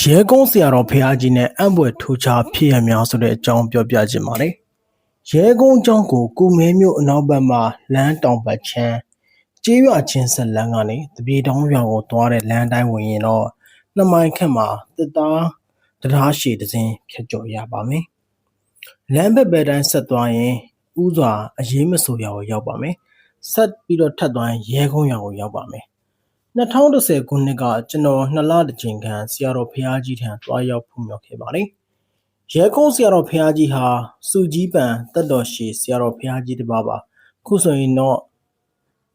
ရဲကုန်းဆရာတော်ဖះကြီးနဲ့အံ့ဘွယ်ထူခြားဖြစ်ရများဆိုတဲ့အကြောင်းပြောပြခြင်းပါတယ်။ရဲကုန်းကျောင်းကိုကုမဲမြို့အနောက်ဘက်မှာလမ်းတောင်ဘက်ချမ်းကျေးရွာချင်းဆက်လမ်းကနေတပြေတောင်းရွာကိုသွားတဲ့လမ်းတိုင်းဝင်ရင်တော့နှစ်မိုင်ခန့်မှာတစ်သားတရားရှည်တစ်စင်းဖြတ်ကျော်ရပါမယ်။လမ်းဘက်ဘက်တိုင်းဆက်သွားရင်ဥစွာအရေးမဆိုးရွာကိုရောက်ပါမယ်။ဆက်ပြီးတော့ထပ်သွားရင်ရဲကုန်းရွာကိုရောက်ပါမယ်။ 2010ခုနှစ်ကကျွန်တော်နှစ်လတစ်ချိန်ခန့်ဆရာတော်ဖះကြီးထံတွားရောက်ဖူးမြော်ခဲ့ပါတယ်။ရဲကုန်းဆရာတော်ဖះကြီးဟာစုကြီးပံတက်တော်ရှိဆရာတော်ဖះကြီးတစ်ပါးပါ။ခုဆိုရင်တော့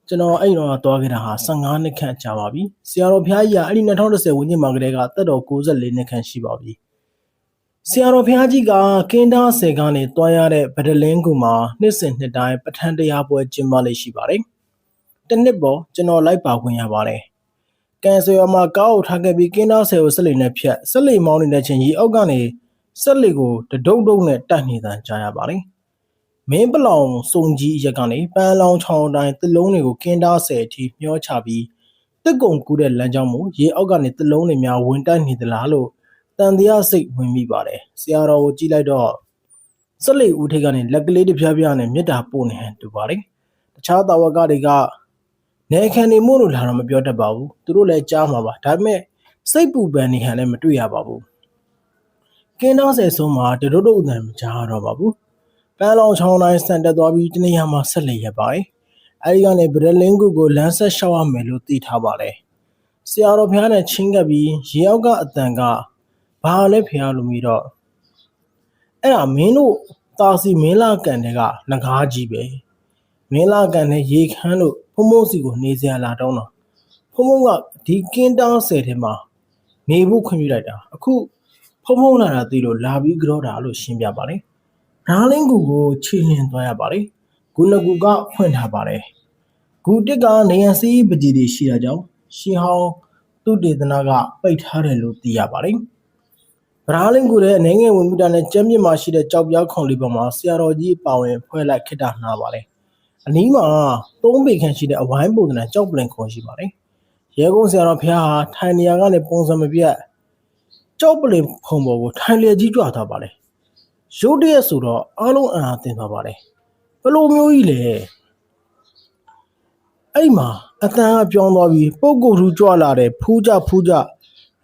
ကျွန်တော်အဲ့တော့တွားခဲ့တာဟာ15နှစ်ခန့်ကြာပါပြီ။ဆရာတော်ဖះကြီးကအဲ့ဒီ2010ဝန်းကျင်မှာကတည်းကတက်တော်64နှစ်ခန့်ရှိပါပြီ။ဆရာတော်ဖះကြီးကကင်းသားဆယ်ကနေတွားရတဲ့ဗဒလင်းကူမှာနှစ်စဉ်နှစ်တိုင်းပဋ္ဌာန်းတရားပွဲကျင်းပလေ့ရှိပါတယ်။ တစ်နှစ်ပေါ်ကျွန်တော်လိုက်ပါခွင့်ရပါတယ်။ကန်ဆယ်ရွာမှာကားကိုထားခဲ့ပြီးကင်းသားဆယ်ကိုဆက်လီနဲ့ဖြတ်ဆက်လီမောင်းနေတဲ့ချိန်ကြီးအောက်ကနေဆက်လီကိုတဒုတ်ဒုတ်နဲ့တိုက်နေတန်ကြားရပါတယ်။မင်းပလောင်စုံကြီးရက်ကနေပန်းလောင်ချောင်းတိုင်းတစ်လုံးတွေကိုကင်းသားဆယ်အထိမျောချပြီးတက်ကုံကူးတဲ့လမ်းကြောင်းကိုရေအောက်ကနေတစ်လုံးတွေများဝင်တိုက်နေသလားလို့တန်တရားစိတ်ဝင်မိပါတယ်။ဆရာတော်ကိုကြည့်လိုက်တော့ဆက်လီဦးထိပ်ကနေလက်ကလေးတစ်ပြားပြားနဲ့မြစ်တာပို့နေဟန်တူပါတယ်။တခြားတာဝကတွေက နေခံနေမို့လို့လာတော့မပြောတတ်ပါဘူးသူတို့လည်းကြားမှာပါဒါပေမဲ့စိတ်ပူပန်နေဟန်လည်းမတွေ့ရပါဘူးကင်းတော့ဆယ်ဆုံးမှာတတို့တို့အတန်မကြားတော့ပါဘူးပန်းလောင်ချောင်းတိုင်းစံတက်သွားပြီးတနေရာမှာဆက်လက်ရပါတယ်အဲဒီကနေဗဒလင်းကုကိုလမ်းဆက်လျှောက်ရမယ်လို့သိထားပါတယ်ဆရာတော်ဖျားနဲ့ချင်းကပ်ပြီးရေအောက်ကအတန်ကဘာလဲဖျားလို့ပြီးတော့အဲ့ဒါမင်းတို့တာစီမင်းလာကန်တဲ့ကငကားကြီးပဲ မင်းလာကန်နဲ့ရေခမ်းလို့ဖုံဖုံစီကိုနေစရာလာတောင်းတော့ဖုံဖုံကဒီကင်းတောင်းဆယ်ထဲမှာနေဖို့ခွင့်ပြုလိုက်တာအခုဖုံဖုံလာတာသိလို့လာပြီးကြောတာလို့ရှင်းပြပါတယ်နားလင်းကူကိုခြေလျင်သွားရပါတယ်ဂုဏကူကဖွင့်ထားပါတယ်ဂုတစ်ကနေရန်စီးပကြီးတွေရှိတာကြောင့်ရှင်ဟောင်းသူတေသနာကပိတ်ထားတယ်လို့သိရပါတယ်ဗရာလင်းကူရဲ့အနေငယ်ဝင်မှုတာနဲ့ကျမ်းပြစ်မှာရှိတဲ့ကြောက်ပြောက်ခုံလေးပေါ်မှာဆရာတော်ကြီးပါဝင်ဖွဲ့လိုက်ခိတ္တနာပါတယ် အနီးမှာသုံးပေခန့်ရှိတဲ့အဝိုင်းပုံစံကြောက်ပလင်ခွန်ရှိပါတယ်။ရဲကုန်းဆရာတော်ဖះဟာထိုင်နေရာကနေပုံစံမပြတ်ကြောက်ပလင်ဖုံပေါ်ကိုထိုင်လျက်ကြီးကြွသွားပါတယ်။ရုတ်တရက်ဆိုတော့အားလုံးအံ့အားသင်သွားပါတယ်။ဘယ်လိုမျိုးကြီးလဲ။အဲ့မှာအတန်ကပြောင်းသွားပြီးပုပ်ကိုယ်ထူးကြွလာတဲ့ဖူးကြဖူးကြ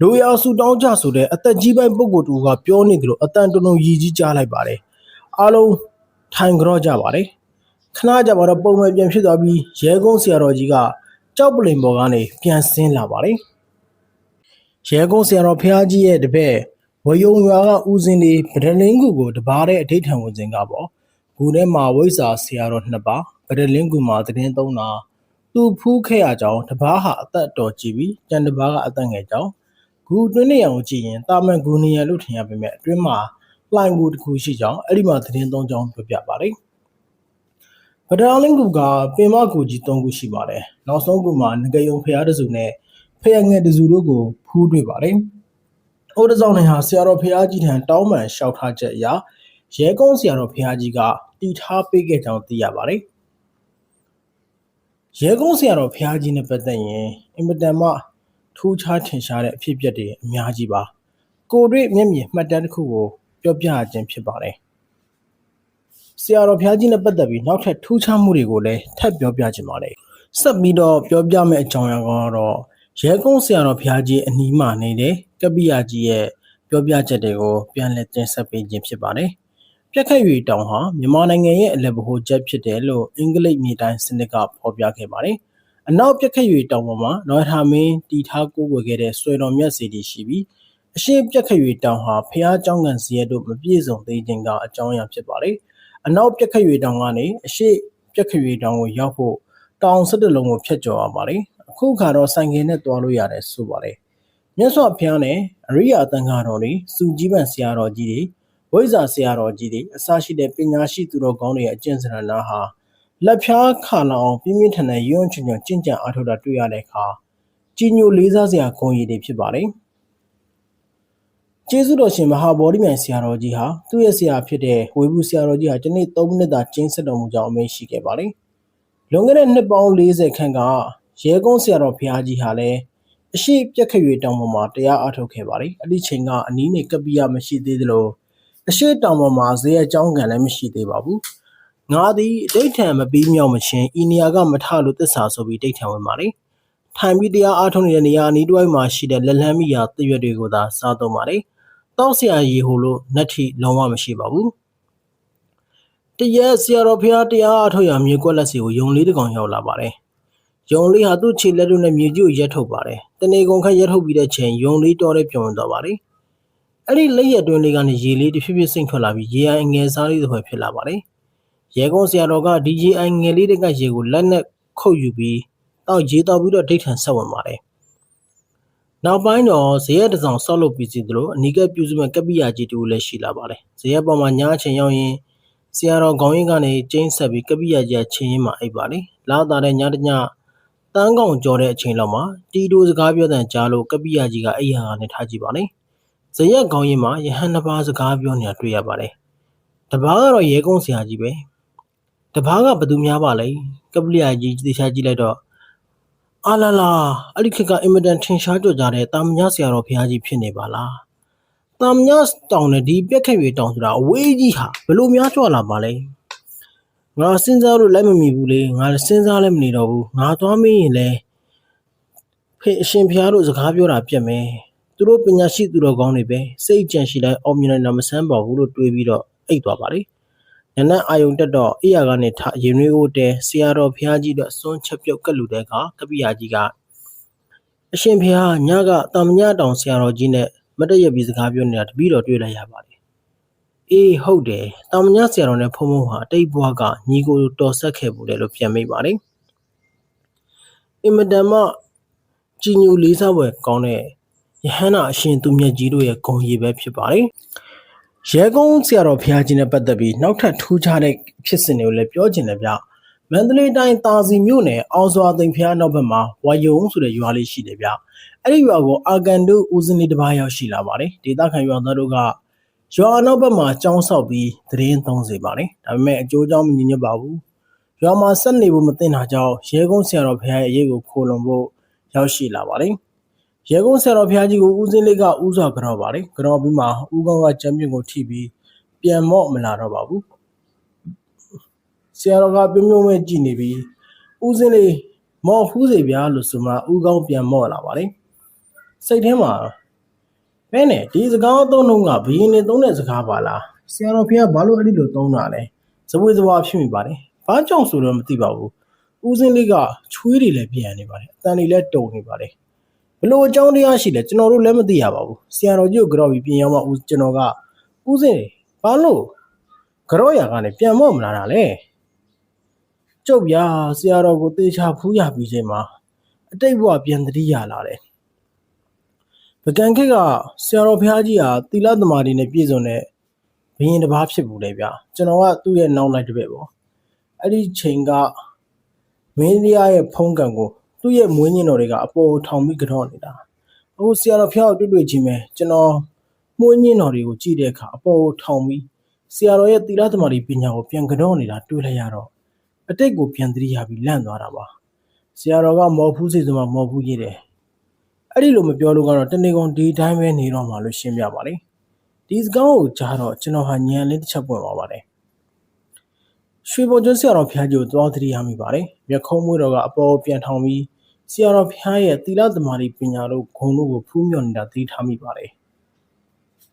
လူရဆူတောင်းကြဆိုတဲ့အသက်ကြီးပိုင်းပုပ်ကိုယ်တူကပြောနေတယ်လို့အတန်တုံတုံရည်ကြီးကြားလိုက်ပါတယ်။အားလုံးထိုင်ကြော့ကြပါတယ်။ ခဏကြာမှာတော့ပုံမှန်ပြန်ဖြစ်သွားပြီးရဲကုန်းဆရာတော်ကြီးကကြောက်ပလင်ပေါ်ကနေပြန်ဆင်းလာပါတယ်။ရဲကုန်းဆရာတော်ဖះကြီးရဲ့တပည့်ဝယုံရွာကဦးစင်းလေးဗဒလင်းကူကိုတပါးတဲ့အထိတ်ထံဝင်စဉ်ကပေါ့။ကူထဲမှာဝိဇ္ဇာဆရာတော်နှစ်ပါးဗဒလင်းကူမှာသတင်းသုံးတာသူဖူးခဲ့ရကြောင်းတပားဟာအသက်တော်ကြည့်ပြီးကျန်တပားကအသက်ငယ်ကြောင်းဂူတွင်းနေရန်ကိုကြည့်ရင်တာမန်ဂူနေရန်လို့ထင်ရပေမဲ့အတွင်းမှာလှိုင်ကူတစ်ခုရှိကြောင်းအဲ့ဒီမှာသတင်းသုံးကြောင်းပြောပြပါတယ်။ ပဒါလင်းကူကပင်မကူကြီး၃ခုရှိပါတယ်။နောက်ဆုံးကူမှာငကယုံဖျားတစုနဲ့ဖျားငယ်တစုတို့ကိုဖူးတွေ့ပါတယ်။အိုးတစောင်းနဲ့ဟာဆရာတော်ဖျားကြီးထံတောင်းပန်လျှောက်ထားချက်အရရဲကုန်းဆရာတော်ဖျားကြီးကတီထားပေးခဲ့ကြောင်းသိရပါတယ်။ရဲကုန်းဆရာတော်ဖျားကြီးနဲ့ပတ်သက်ရင်အင်မတန်မှထူးခြားထင်ရှားတဲ့အဖြစ်အပျက်တွေအများကြီးပါ။ကိုတွေ့မျက်မြင်မှတ်တမ်းတစ်ခုကိုပြောပြခြင်းဖြစ်ပါတယ်။ ဆရာတော်ဘုရားကြီးနဲ့ပတ်သက်ပြီးနောက်ထပ်ထူးခြားမှုတွေကိုလည်းထပ်ပြောပြချင်ပါတယ်။ဆက်ပြီးတော့ပြောပြမယ့်အကြောင်းအရာကတော့ရဲကုန်းဆရာတော်ဘုရားကြီးအနီးမှာနေတဲ့ကပိယကြီးရဲ့ပြောပြချက်တွေကိုပြန်လည်တင်ဆက်ပေးခြင်းဖြစ်ပါတယ်။ပြက်ခတ်ရွေတောင်ဟာမြန်မာနိုင်ငံရဲ့အလက်ဗဟိုချက်ဖြစ်တယ်လို့အင်္ဂလိပ်မြေတိုင်းစနစ်ကဖော်ပြခဲ့ပါတယ်။အနောက်ပြက်ခတ်ရွေတောင်ပေါ်မှာနော်ထာမင်းတီထားကိုးကွယ်ခဲ့တဲ့ဆွေတော်မြတ်စီတီရှိပြီးအရှိပြက်ခတ်ရွေတောင်ဟာဖះเจ้าငံစီရဲတို့မပြည့်စုံသေးခြင်းကအကြောင်းအရာဖြစ်ပါတယ်။ အနောက်ပြက်ခတ်ရွေတောင်ကနေအရှိပြက်ခတ်ရွေတောင်ကိုရောက်ဖို့တောင်၁၁လုံးကိုဖြတ်ကျော်ရပါတယ်အခုခါတော့ဆိုင်ကယ်နဲ့သွားလို့ရတယ်ဆိုပါတယ်မြတ်စွာဘုရားနဲ့အရိယာတန်ခါတော်တွေစုကြီးပန်ဆရာတော်ကြီးတွေဝိဇ္ဇာဆရာတော်ကြီးတွေအစရှိတဲ့ပညာရှိသူတော်ကောင်းတွေရဲ့အကျင့်စရဏဟာလက်ဖြားခါလောင်ပြင်းပြင်းထန်ထန်ရွံ့ချွံ့ချွံ့ကျင့်ကြံအားထုတ်တာတွေ့ရတဲ့အခါကြီးညိုလေးစားစရာဂုဏ်ရည်တွေဖြစ်ပါတယ်။ ကျေးဇူးတော်ရှင်မဟာဗောဓိမြိုင်ဆရာတော်ကြီးဟာသူ့ရဲ့ဆရာဖြစ်တဲ့ဝေဘူးဆရာတော်ကြီးဟာဒီနေ့3မိနစ်သာကျင်းဆက်တော်မူကြောင်းအမိန့်ရှိခဲ့ပါတယ်။လွန်ခဲ့တဲ့နှစ်ပေါင်း40ခန့်ကရဲကုန်းဆရာတော်ဘုရားကြီးဟာလည်းအရှိပြက်ခရွေတောင်ပေါ်မှာတရားအားထုတ်ခဲ့ပါတယ်အဲ့ဒီချိန်ကအနီးနဲ့ကပ္ပိယမရှိသေးသလိုအရှိတောင်ပေါ်မှာဇေယျအကြောင်းကံလည်းမရှိသေးပါဘူးငါသည်ဒိဋ္ဌံမပြီးမြောက်မချင်းဤနေရာကမထလို့သစ္စာဆိုပြီးဒိဋ္ဌံဝင်ပါတယ်ထိုင်ပြီးတရားအားထုတ်နေတဲ့နေရာအနီးတစ်ဝိုက်မှာရှိတဲ့လက်လန်းမိရာတရွက်တွေကိုသာစားသုံးပါတယ် တောက်ဆရာရေဟိုလို့နှက်ထီလုံးဝမရှိပါဘူးတရက်ဆရာတော်ဖျားတရားအားထုတ်ရမြေကွက်လက်စီကိုယုံလေးတစ်ကောင်ရောက်လာပါတယ်ယုံလေးဟာသူ့ခြေလက်တို့နဲ့မြေကြီးကိုရက်ထုတ်ပါတယ်တနေကုန်ခန့်ရက်ထုတ်ပြီးတဲ့ချိန်ယုံလေးတော်တဲ့ပြုံဝင်သွားပါတယ်အဲ့ဒီလက်ရက်တွင်းလေးကနေရေလေးတစ်ဖြည်းဖြည်းစိမ့်ထွက်လာပြီးရေအိုင်ငယ်စားလေးတစ်ခွက်ဖြစ်လာပါတယ်ရေကုန်းဆရာတော်ကဒီရေအိုင်ငယ်လေးတွေကရေကိုလက်နဲ့ခုတ်ယူပြီးတောက်ရေတောက်ပြီးတော့ဒိဋ္ဌံဆက်ဝင်ပါတယ် နောက်ပိုင်းတော့ဇေယျတစ်ဆောင်ဆောက်လုပ်ပြီးစီသလိုအနီးကပ်ပြုစုမဲ့ကပ္ပိယကြီးတူလည်းရှိလာပါတယ်ဇေယျပေါ်မှာညားချင်ရောက်ရင်ဆရာတော်ခေါင်းရင်းကနေကျင်းဆက်ပြီးကပ္ပိယကြီးချင်းရင်းမှာအိပ်ပါလေလာတာတဲ့ညတညတန်းကောင်ကြော်တဲ့အချိန်လောက်မှာတီတိုစကားပြောတဲ့ကြားလို့ကပ္ပိယကြီးကအိယာကနေထားကြည့်ပါလေဇေယျခေါင်းရင်းမှာယဟန်နှစ်ပါးစကားပြောနေတာတွေ့ရပါတယ်တပားကတော့ရဲကုန်းဆရာကြီးပဲတပားကဘယ်သူများပါလဲကပ္ပိယကြီးသေချာကြည့်လိုက်တော့ အာလာလာအဲ့ဒီခေတ်ကအင်မတန်ထင်ရှားကြော်ကြတဲ့တာမညဆရာတော်ဘုရားကြီးဖြစ်နေပါလားတာမညတောင်နဲ့ဒီပြက်ခက်ရွေတောင်ဆိုတာအဝေးကြီးဟာဘယ်လိုများကြွလာပါလဲငါစဉ်းစားလို့လိုက်မမီဘူးလေငါစဉ်းစားလည်းမနေတော့ဘူးငါသွားမင်းရင်လဲဖေအရှင်ဘုရားတို့စကားပြောတာပြက်မယ်သူတို့ပညာရှိသူတော်ကောင်းတွေပဲစိတ်ကြံရှိတိုင်းအောင်မြင်နိုင်တာမဆန်းပါဘူးလို့တွေးပြီးတော့အိတ်သွားပါလေ နနက်အာယုံတက်တော့အိယာကနေထရင်ရွေးကိုတဲဆရာတော်ဘုရားကြီးတို့စွန့်ချက်ပြုတ်ကက်လူတဲ့ကကပိယာကြီးကအရှင်ဘုရားညကတာမညတောင်ဆရာတော်ကြီးနဲ့မတည့်ရပြီးစကားပြောနေတာတပည့်တော်တွေ့လိုက်ရပါတယ်အေးဟုတ်တယ်တာမညဆရာတော်နဲ့ဖုံဖုံဟာအတိတ်ဘဝကညီကိုတော်ဆက်ခဲ့ဘူးလေလို့ပြန်မိပါတယ်အင်မတန်မှကြည်ညိုလေးစားပွဲကောင်းတဲ့ယဟန္တာအရှင်သူမြတ်ကြီးတို့ရဲ့ဂုံရည်ပဲဖြစ်ပါတယ် ရဲကုန်းဆရာတော်ဘုရားကြီးနဲ့ပတ်သက်ပြီးနောက်ထပ်ထူးခြားတဲ့ဖြစ်စဉ်တွေကိုလည်းပြောချင်တယ်ဗျမန္တလေးတိုင်းတာစီမြို့နယ်အောင်စွာသိမ်ဖျားနောက်ဘက်မှာဝါယုံဆိုတဲ့ရွာလေးရှိတယ်ဗျအဲ့ဒီရွာကိုအာကန်တို့ဦးစင်းလေးတစ်ပါးရောက်ရှိလာပါတယ်ဒေသခံရွာသားတို့ကရွာနောက်ဘက်မှာကြောင်းဆောက်ပြီးသတင်းသုံးစေပါတယ်ဒါပေမဲ့အကျိုးကြောင့်မညီညွတ်ပါဘူးရွာမှာဆက်နေဖို့မသိတာကြောင့်ရဲကုန်းဆရာတော်ဘုရားရဲ့အရေးကိုခိုးလုံဖို့ရောက်ရှိလာပါတယ် ရဲကုန်းဆရာတော်ဘုရားကြီးကိုဦးစင်းလေးကဥစွာကြော်ပါတယ်ကြော်ပြီးမှဦးကောင်းကချမ်းမြင့်ကိုထိပြီးပြန်မော့မလာတော့ပါဘူးဆရာတော်ကပြုံးပြုံးမဲ့ကြည်နေပြီးဦးစင်းလေးမော်ဖူးစေဗျာလို့ဆိုမှဦးကောင်းပြန်မော့လာပါတယ်စိတ်ထဲမှာဘယ်နဲ့ဒီစကားသုံးလုံးကဘယင်းနေသုံးတဲ့စကားပါလားဆရာတော်ဘုရားဘာလို့အဲ့ဒီလိုသုံးတာလဲဇဝေဇဝါဖြစ်မိပါတယ်ဘာကြောင့်ဆိုတော့မသိပါဘူးဦးစင်းလေးကချွေးတွေလည်းပြန်နေပါတယ်အတန်တွေလည်းတုံနေပါတယ် ဘလို့အကြောင်းတရားရှိလဲကျွန်တော်တို့လည်းမသိရပါဘူးဆရာတော်ကြီးကိုကြောက်ပြီးပြင်ရောက်မှဦးကျွန်တော်ကဦးစင်းဘာလို့ကြောက်ရကနေပြန်မော့မလာတာလဲကျုပ်ပြဆရာတော်ကိုတေချာဖူးရပြီးချိန်မှာအတိတ်ဘဝပြန်တတိရလာတယ်ပကံခေတ်ကဆရာတော်ဘုရားကြီးဟာသီလသမာဓိနဲ့ပြည့်စုံတဲ့ဘုရင်တစ်ပါးဖြစ်ဘူးလေဗျာကျွန်တော်ကသူ့ရဲ့နောက်လိုက်တစ်ပည့်ပေါ့အဲ့ဒီချိန်ကမင်းတရားရဲ့ဖုံးကံကို သူ့ရဲ့မွေးညင်းတော်တွေကအပေါ်ထောင်ပြီးကြော့နေတာအခုဆရာတော်ဖျောက်တွေ့တွေ့ချင်းပဲကျွန်တော်မွေးညင်းတော်တွေကိုကြည့်တဲ့အခါအပေါ်ထောင်ပြီးဆရာတော်ရဲ့သီလသမာဓိပညာကိုပြန်ကြော့နေတာတွေ့လိုက်ရတော့အတိတ်ကိုပြန်သတိရပြီးလန့်သွားတာပါဆရာတော်ကမော်ဖူးစီစမှာမော်ဖူးရေးတယ်အဲ့ဒီလိုမပြောလို့ကတော့တနေ့ကုန်ဒီတိုင်းပဲနေတော့မှလို့ရှင်းပြပါလေဒီစကားကိုကြားတော့ကျွန်တော်ဟာညံလေးတစ်ချက်ပွင့်သွားပါတယ်ရွှေပေါ်ကျွန်းဆရာတော်ဘုရားကြီးကိုသွားသတိရမိပါတယ်မျက်ခုံးမွေးတော်ကအပေါ်ပြန်ထောင်ပြီး ဆရာတော်ဘုရားရဲ့သီလသမာဓိပညာတို့ဂုဏ်တို့ကိုဖူးမြော်နေတာသိထားမိပါတယ်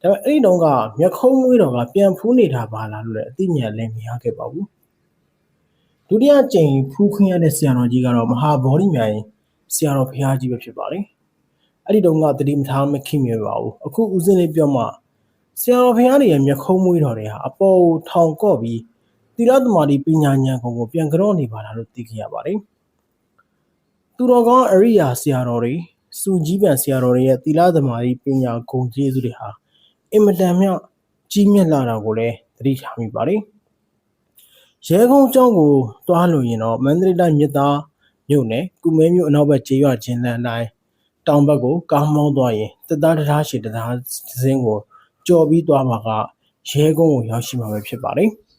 ဒါပေမဲ့အဲ့ဒီတုန်းကမျက်ခုံးမွေးတော်ကပြန်ဖူးနေတာပါလားလို့လည်းအသိဉာဏ်လည်းမရခဲ့ပါဘူးဒုတိယကြိမ်ဖူးခွင့်ရတဲ့ဆရာတော်ကြီးကတော့မဟာဗောဓိမြိုင်ဆရာတော်ဘုရားကြီးပဲဖြစ်ပါတယ်အဲ့ဒီတုန်းကတတိမထားမခိမြဲပါဘူးအခုဦးစင်းလေးပြောမှဆရာတော်ဘုရားတွေရဲ့မျက်ခုံးမွေးတော်တွေဟာအပေါ်ထောင်ကော့ပြီးသီလသမာဓိပညာဉာဏ်ကိုကိုပြန်ကြော့နေပါလားလို့သိခဲ့ရပါတယ် သူတော်ကောင်းအရိယာဆရာတော်တွေစူကြီးပန်ဆရာတော်တွေရဲ့သီလသမာဓိပညာဂုဏ်ကျေးဇူးတွေဟာအင်မတန်မြတ်ကြီးမြတ်လာတာကိုလည်းသတိထားမိပါတယ်ရဲကုန်းကျောင်းကိုတွားလို့ရင်တော့မန္တလေးတိုင်းမြစ်သားမြို့နယ်ကုမဲမြို့အနောက်ဘက်ကျေးရွာချင်းလန်းတိုင်းတောင်ဘက်ကိုကားမောင်းသွားရင်တသားတရားရှိတရားစင်းကိုကြော်ပြီးသွားမှာကရဲကုန်းကိုရောက်ရှိမှာပဲဖြစ်ပါတယ်။